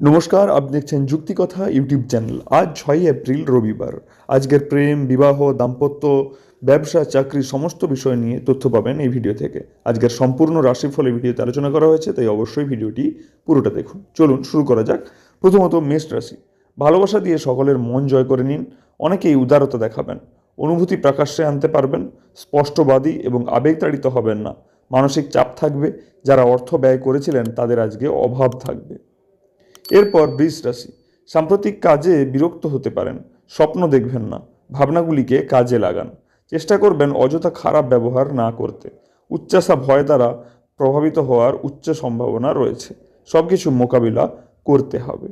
নমস্কার, আপনি দেখছেন যুক্তিকথা ইউটিউব চ্যানেল। আজ ছয়ই এপ্রিল, রবিবার। আজকের প্রেম, বিবাহ, দাম্পত্য, ব্যবসা, চাকরি, সমস্ত বিষয় নিয়ে তথ্য পাবেন এই ভিডিও থেকে। আজকের সম্পূর্ণ রাশিফল ভিডিওতে আলোচনা করা হয়েছে, তাই অবশ্যই ভিডিওটি পুরোটা দেখুন। চলুন শুরু করা যাক। প্রথমত মেষ রাশি। ভালোবাসা দিয়ে সকলের মন জয় করে নিন, অনেকেই উদারতা দেখাবেন, অনুভূতি প্রকাশ্যে আনতে পারবেন, স্পষ্টবাদী এবং আবেগতাড়িত হবেন না। মানসিক চাপ থাকবে, যারা অর্থ ব্যয় করেছিলেন তাদের আজকে অভাব থাকবে। এরপর বৃষ রাশি, সাম্প্রতিক কাজে বিরক্ত হতে পারেন, স্বপ্ন দেখবেন না, ভাবনাগুলিকে কাজে লাগান, চেষ্টা করবেন অযথা খারাপ ব্যবহার না করতে উচ্চাসা ভয় দ্বারা প্রভাবিত হওয়ার উচ্চ সম্ভাবনা রয়েছে সব কিছু মোকাবিলা করতে হবে।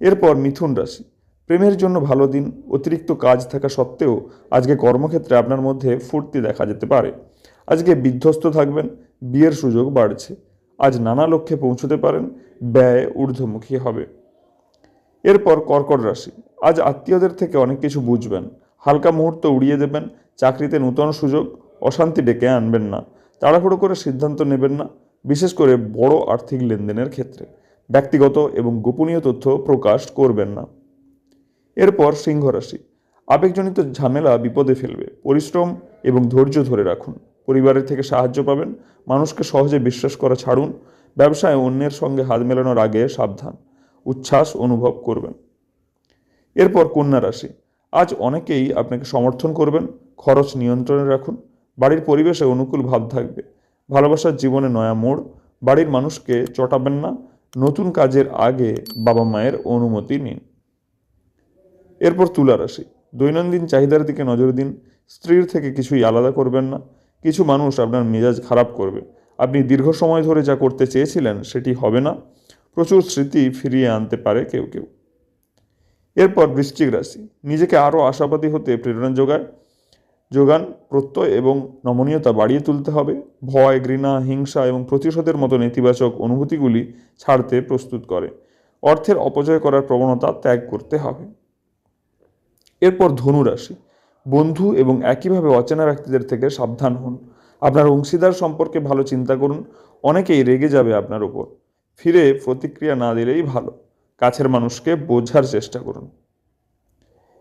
এরপর মিথুন রাশি, প্রেমের জন্য ভালো দিন, অতিরিক্ত কাজ থাকা সত্ত্বেও আজকে কর্মক্ষেত্রে আপনার মধ্যে ফুর্তি দেখা যেতে পারে, আজকে বিধ্বস্ত থাকবেন, বিয়ের সুযোগ বাড়ছে আজ নানা লক্ষ্যে পৌঁছতে পারেন, ব্যয় ঊর্ধ্বমুখী হবে। এরপর কর্কট রাশি। আজ আত্মীয়দের থেকে অনেক কিছু বুঝবেন। হালকা মুহূর্ত উড়িয়ে দেবেন, চাকরিতে নূতন সুযোগ, অশান্তি ডেকে আনবেন না, তাড়াহুড়ো করে সিদ্ধান্ত নেবেন না, বিশেষ করে বড় আর্থিক লেনদেনের ক্ষেত্রে। ব্যক্তিগত এবং গোপনীয় তথ্য প্রকাশ করবেন না। এরপর সিংহ রাশি। আবেগজনিত ঝামেলা বিপদে ফেলবে। পরিশ্রম এবং ধৈর্য ধরে রাখুন। পরিবারের থেকে সাহায্য পাবেন। মানুষকে সহজে বিশ্বাস করা ছাড়ুন। ব্যবসায় অন্যের সঙ্গে হাত মেলানোর আগে সাবধান। উচ্ছ্বাস অনুভব করবেন। এরপর কন্যা রাশি। আজ অনেকেই আপনাকে সমর্থন করবেন। খরচ নিয়ন্ত্রণে রাখুন। বাড়ির পরিবেশে অনুকূল ভাব থাকবে। ভালোবাসার জীবনে নয়া মোড়। বাড়ির মানুষকে চটাবেন না। নতুন কাজের আগে বাবা মায়ের অনুমতি নিন। এরপর তুলা রাশি। দৈনন্দিন চাহিদার দিকে নজর দিন। স্ত্রীর থেকে কিছুই আলাদা করবেন না। কিছু মানুষ আপনার মেজাজ খারাপ করবে। আপনি দীর্ঘ সময় ধরে যা করতে চেয়েছিলেন সেটি হবে না। প্রচুর স্মৃতি ফিরিয়ে আনতে পারে কেউ কেউ। এরপর বৃশ্চিক রাশি। নিজেকে আরও আশাবাদী হতে প্রেরণা যোগায়, যোগান, প্রত্যয় এবং নমনীয়তা বাড়িয়ে তুলতে হবে। ভয়, ঘৃণা, হিংসা এবং প্রতিশোধের মতো নেতিবাচক অনুভূতিগুলি ছাড়তে প্রস্তুত করে। অর্থের অপচয় করার প্রবণতা ত্যাগ করতে হবে। এরপর ধনু রাশি। বন্ধু এবং একইভাবে অচেনা ব্যক্তিদের থেকে সাবধান হন। আপনার অংশীদার সম্পর্কে ভালো চিন্তা করুন। অনেকেই রেগে যাবে আপনার উপর। ফিরে প্রতিক্রিয়া না দিলেই ভালো। কাছের মানুষকে বোঝার চেষ্টা করুন।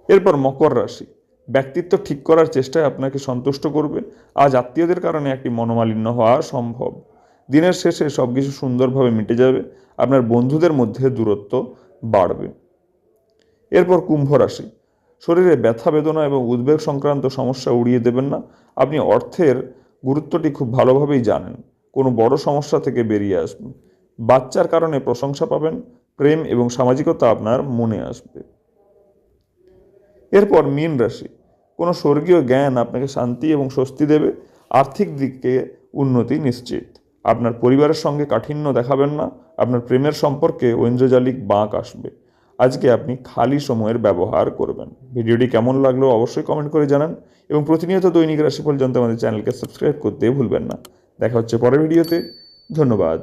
এরপর মকর রাশি। ব্যক্তিত্ব ঠিক করার চেষ্টায় আপনাকে সন্তুষ্ট করবে। আজ আত্মীয়দের কারণে একটি মনোমালিন্য হওয়া সম্ভব। দিনের শেষে সব কিছু সুন্দরভাবে মিটে যাবে। আপনার বন্ধুদের মধ্যে দূরত্ব বাড়বে। এরপর কুম্ভ রাশি। শরীরে ব্যথা বেদনা এবং উদ্বেগ সংক্রান্ত সমস্যা উড়িয়ে দেবেন না। আপনি অর্থের গুরুত্বটি খুব ভালোভাবেই জানেন। কোনো বড় সমস্যা থেকে বেরিয়ে আসবেন বাচ্চার কারণে প্রশংসা পাবেন, প্রেম এবং সামাজিকতা আপনার মনে আসবে। এরপর মীন রাশি। কোনো স্বর্গীয় জ্ঞান আপনাকে শান্তি এবং স্বস্তি দেবে। আর্থিক দিকে উন্নতি নিশ্চিত। আপনার পরিবারের সঙ্গে কাঠিন্য দেখাবেন না। আপনার প্রেমের সম্পর্কে ঐন্দ্রজালিক বাঁক আসবে। আজকে আপনি খালি সময়ের ব্যবহার করবেন। ভিডিওটি কেমন লাগল অবশ্যই কমেন্ট করে জানান এবং প্রতিনিয়ত দৈনিক রাশিফল জানতে আমাদের চ্যানেলকে সাবস্ক্রাইব করতে ভুলবেন না। দেখা হচ্ছে পরের ভিডিওতে। ধন্যবাদ।